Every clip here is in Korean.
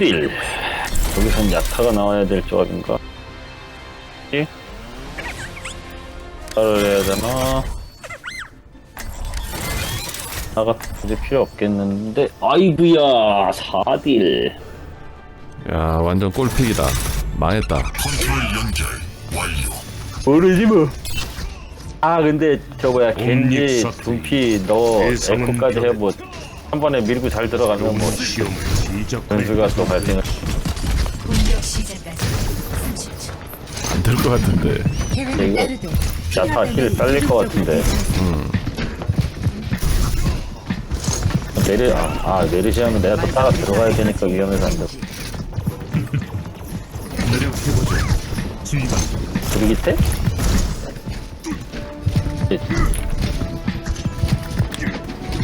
흥빌 여기선 야타가 나와야 될 조합인가? 예? 야타를 해야 되나? 나가 굳이 필요 없겠는데 아이구야 4딜 야 완전 꼴픽이다 망했다 컨트롤 연결 완료. 모르지 뭐아 근데 저거야 겐지 옴닉사태. 둠피 너 세상은 에코까지. 해뭐 한 번에 밀고 잘 들어가면 뭐 시험 시 작. 변수가 또 발생을 공격 시작까지 30초. 안 될 것 같은데 계획을 이거 따르되 야타 힐 딸릴 것 같은데 내리 아, 아 내리시 하면 내가 또 따라 들어가야 되니까 위험해서 안 돼. 노력해보자. 지휘관 브리기테?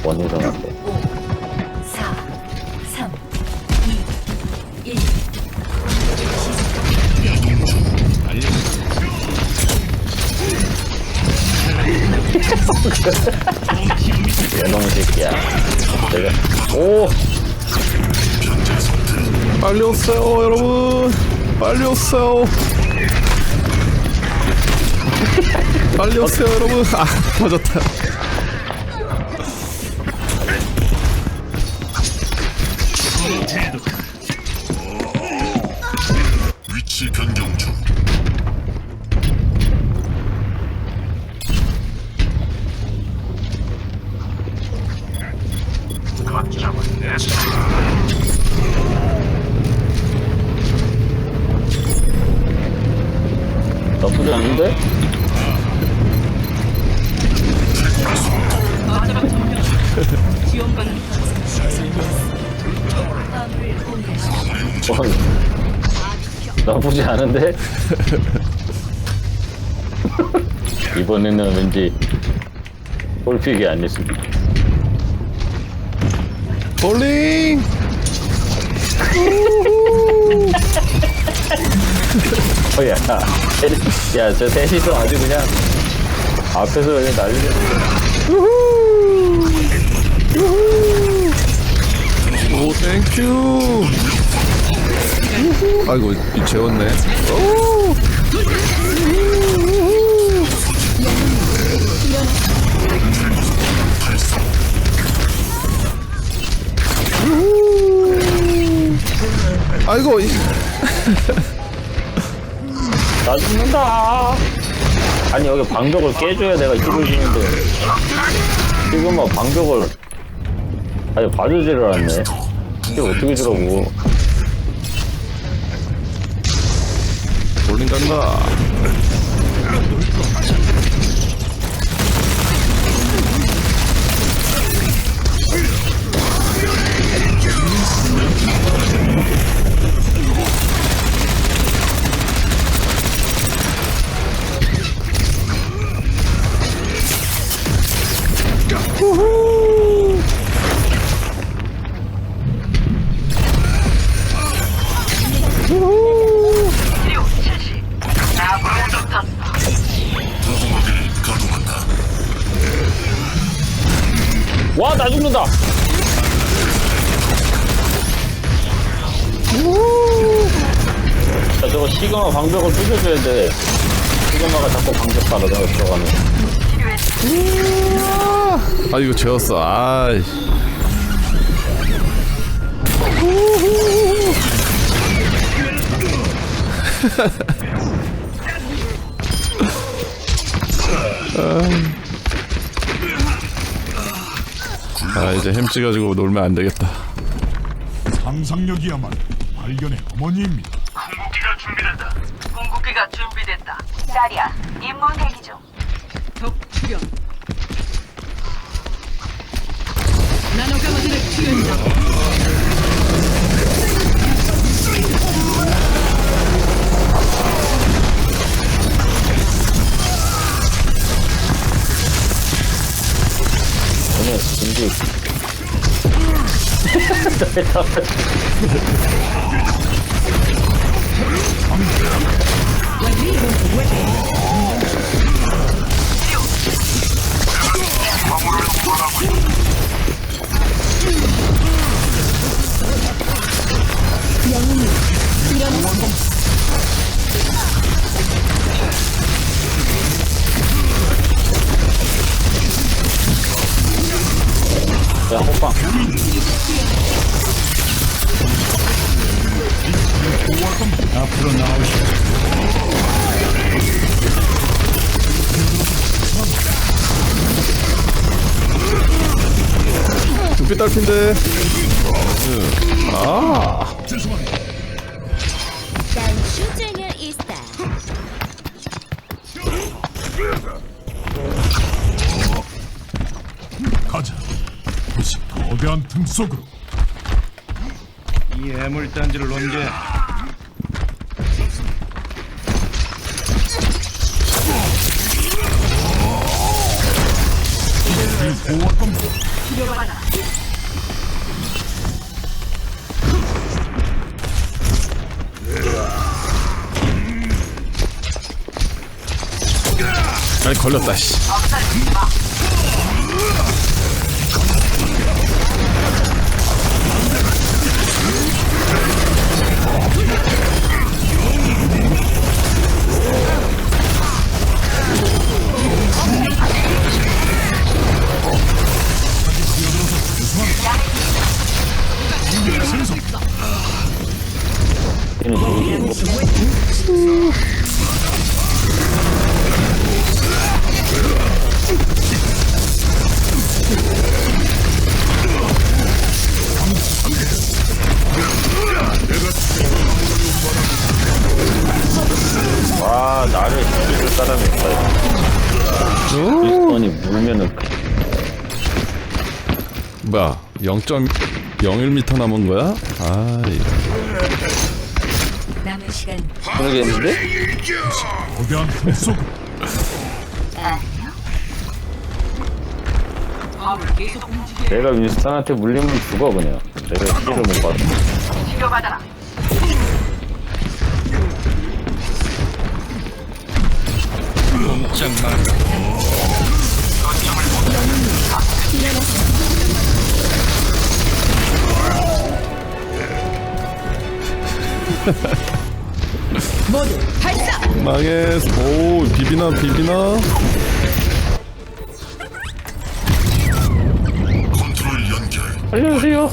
원유성 한테 야놈의 새끼야. 내가 오! 빨리 오세요 여러분. 빨리 오세요. 빨리 오세요 여러분. 아 터졌다 나쁘지 않은데? 이번에는 왠지 볼픽이 수도 있 볼링! 어, 야, 야, 저 셋이서 아주 그냥 앞에서 그냥 난리네. 오 땡큐 아이고 이 재웠네 아이고 이- 나 죽는다. 아니, 여기 방벽을 깨줘야 내가 이쪽을 지는데. 지금 뭐 방벽을. 아니, 봐주지를 않네. 이게 어떻게 주라고. 간다 보호 와, 나 죽는다! 자, 저거 시그마 방벽을 부셔줘야 돼. 시그마가 자꾸 방벽 따라 들어가면. 아 이거 재웠어 아이 아 이제 햄 찍어주고 놀면 안 되겠다 상상력이야말로 발견의 어머니입니다. 궁극기가 준비된다. 궁극기가 준비됐다. 자리야, 임무 대기 중. 적 출현. 나노가마들을 투여한다. 오늘 진지. 호빵 앞으로 나오시오. 두피 딸핀데 아. 가자. 거대한 틈 속으로. 이 애물단지를 언제 아니 걸렸다 씨 0.01m 남은 거야? 아이 남은 시간 모르겠는데? 거대한. 내가 윈스턴한테 물리면 죽어 그냥 내가 힐을 못 받아 치료받아라. 꼼짝 마라. 망했어 오 비비나 비비나 컨트롤 연결. 알려주세요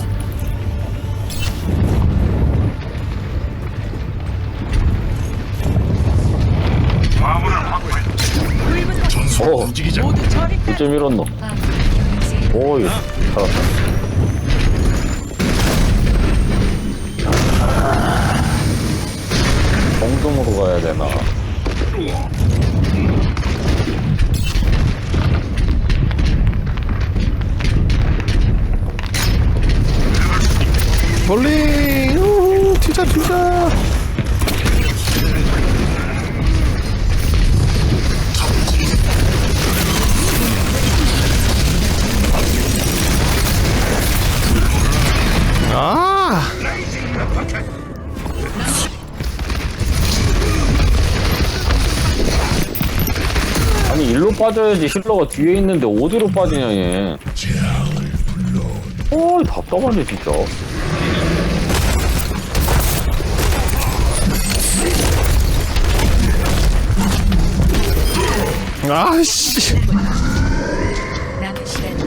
오, 움직이자. 2.1원 넣. 오이, 살았다. 공동으로 가야 되나? 볼링 우후 튀자 튀자 아 빠져야지 힐러가 뒤에 있는데 어디로 빠지냐, 얘. 어이, 답답하네, 진짜. 아씨 남은 시간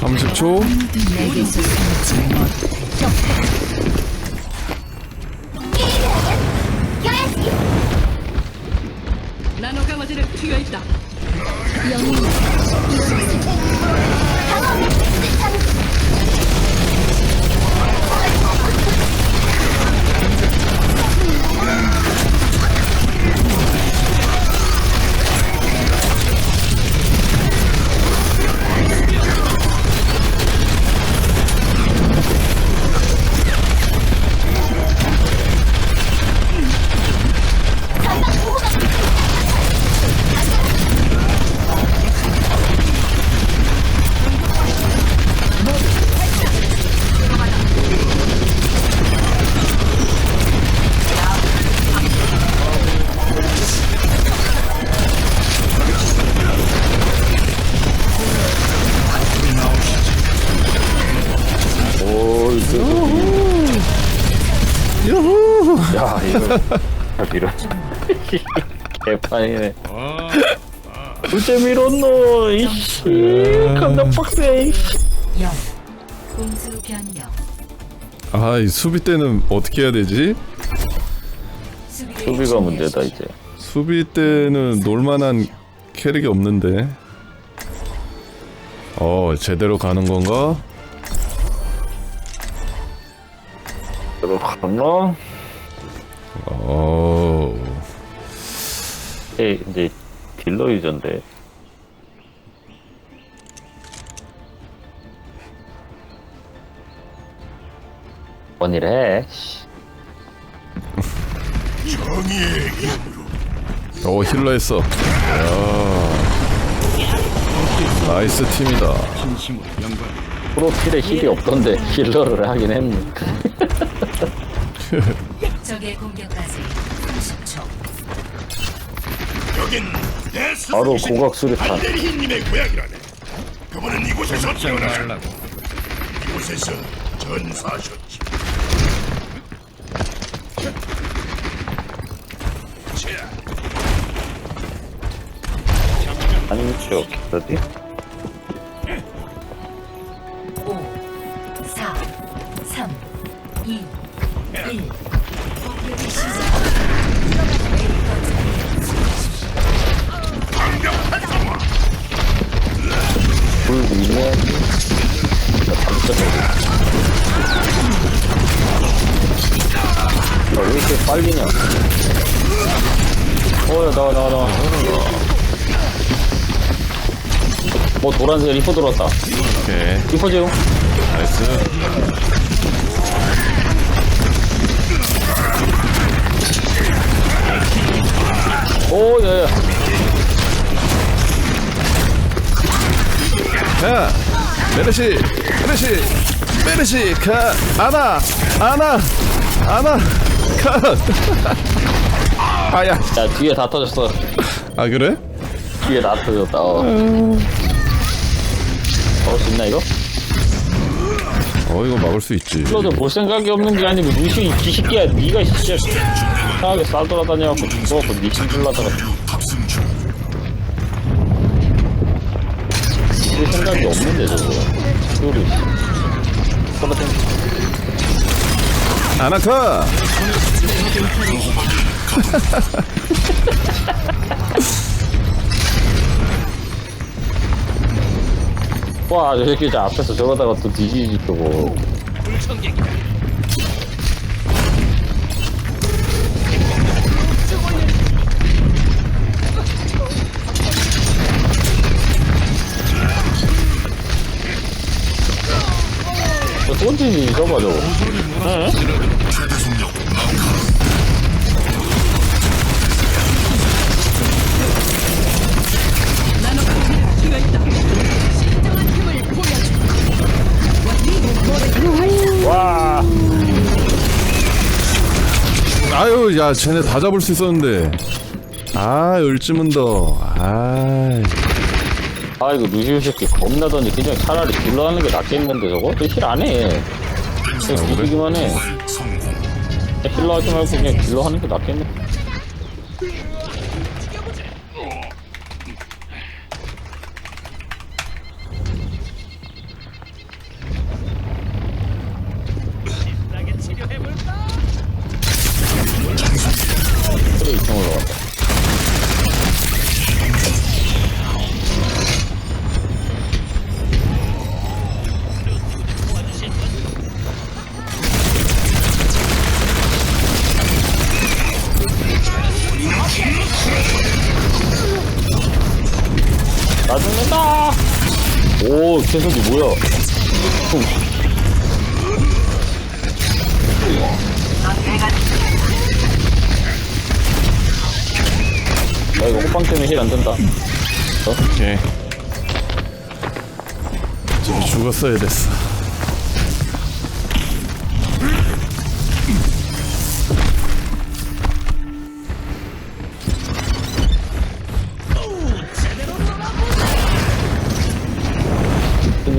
30초 내게서 숨 튀어 있다. 다 밀었노, 이씨. 겁나 빡세, 이씨. 영. 공수 변경. 아, 이 수비 때는 어떻게 해야 되지? 수비를 수비가. 문제다, 이제. 수비 때는 놀만한 캐릭이 없는데. 어, 제대로 가는 건가? 그렇구나. 어, 예, 이제 딜러 유저인데. 뭔일 해? 씨. 어 힐러 했어. 야, 나이스 팀이다. 프로필에 힐이 없던데 힐러를 하긴 했네. 적의 공격까지 30초. 바로 고각 수류탄. 걱정 말라고. 한 쪽 어디? 뭐, 노란색 리포 들어왔다. 오케이, 리포 제용. 나이스. 오, 야, 야. 야, 메르시, 메르시, 메르시, 가, 아나, 아나, 아나, 가. 아야, 야, 뒤에 다 터졌어. 아 그래? 뒤에 다 터졌다. 어. 먹을 수 있나, 이거? 어 이거 막을 수 있지. 힐러도 볼 생각이 없는 게 아니고 루시 이 기식기야 니가 진짜 이상하게 싸돌아다녀갖고 죽어갖고 니 힘들라다가 볼 생각이 없는데 저거 이거를 떨어진 아나카. 와 저 새끼 저 앞에서 저러다가 또 뒤지지 저거 저 쏜지지 저봐 저거. 응? 아유, 야, 쟤네 다 잡을 수 있었는데. 아, 을쯤은 더. 아, 아 이거 루시우 새끼 겁나더니 그냥 차라리 딜러 하는 게 낫겠는데 저거? 힐 안해 그냥 뒤지기만 해 힐러 하지 말고 그냥 딜러 하는 게 낫겠네 오, 계속이 뭐야? 야, 이거 호빵 때문에 힐 안 된다. 오케이. 쟤 죽었어야 됐어.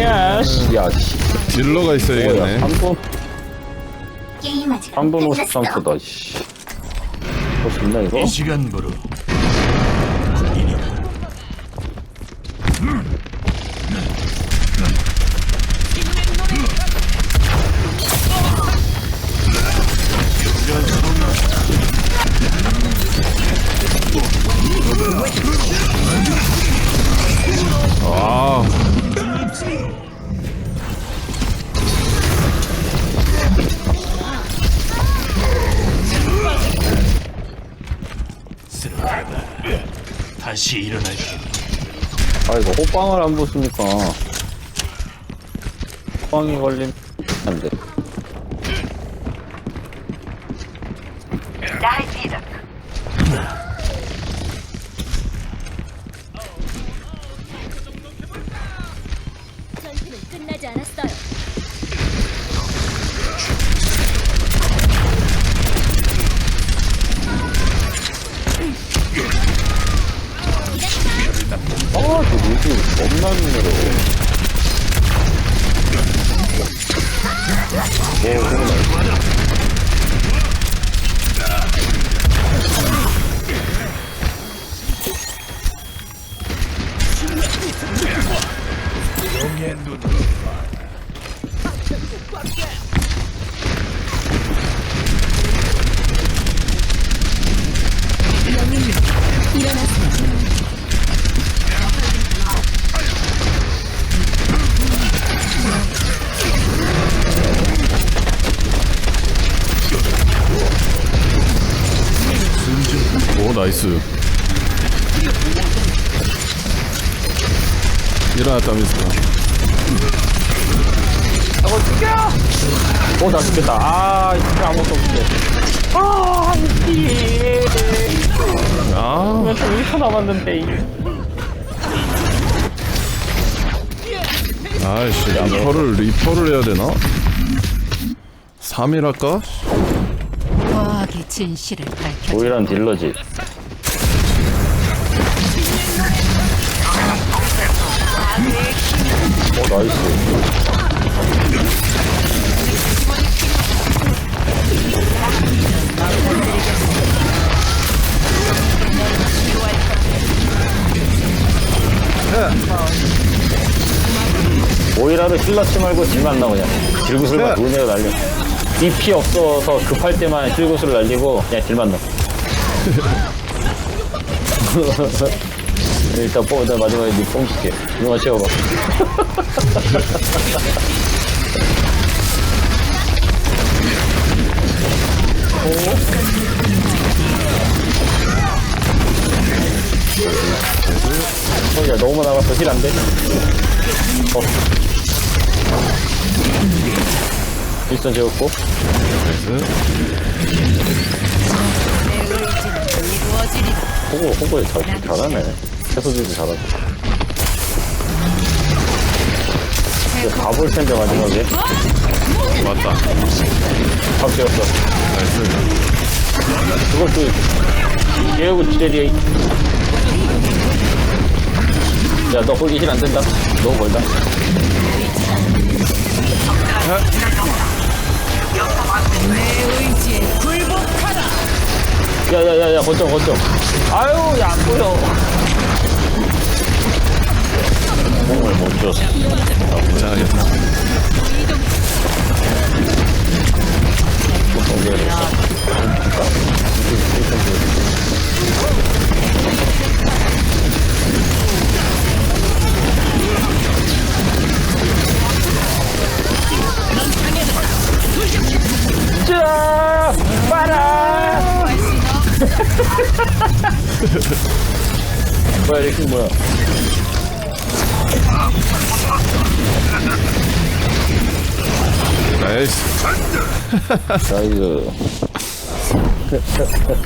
야, 씨. 야, 씨. 딜러가 뭐야, 있어야겠네 3분, 게임 아직 3분 53초다, 씨. 있나, 이거? 이 시간부로 다시 일어날게. 아, 이거 호빵을 안 부수니까. 호빵이 걸리 겁나 힘들어. 오, 오 나이스 일어났다 미스터 오, 나 죽겠다. 아, 이거 아무것도 없는데. 아, 이씨. 아저 1초 남았는데. 아이씨 리퍼를 리퍼를 해야 되나? 3일 할까? 과학의 진실을 밝혀 오이란 딜러지. 오, 나이스. 오이라도 힐러치 말고 딜만 나 그냥 딜구슬만 돌내어 날려 DP 없어서 급할 때만 딜구슬 날리고 그냥 딜만 넣어 일단 뽕, 나 마지막에 니뽕 줄게 이거 채워봐 어, 야, 너무 나갔어. 힐 안 돼. 어. 일선 재웠고. 호구, 호구 잘, 잘하네. 해소주도 잘하고. 이제 가볼 텐데, 마지막에. 맞다 밥 재웠어. 나이스 그것도, 예우고 지대리에. 야, 너 거기 힐안 된다. 너무 멀다. 야, 야, 야, 야, 거점, 거점. 아유, 야, 안 보여. 몸을 못 줬어. 괜찮겠다 자, 빨아! 뭐야 이렇게 뭐야? 나이스. 나이스.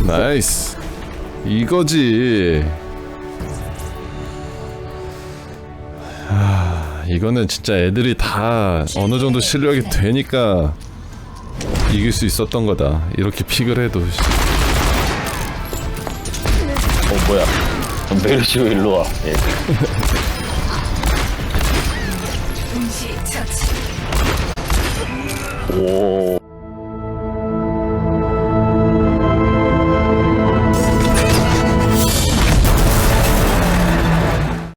나이스. 이거지. 아 이거는 진짜 애들이 다 어느 정도 실력이 되니까 이길 수 있었던 거다. 이렇게 픽을 해도. 어 뭐야? 메르시 왜 일로 와. 예. 오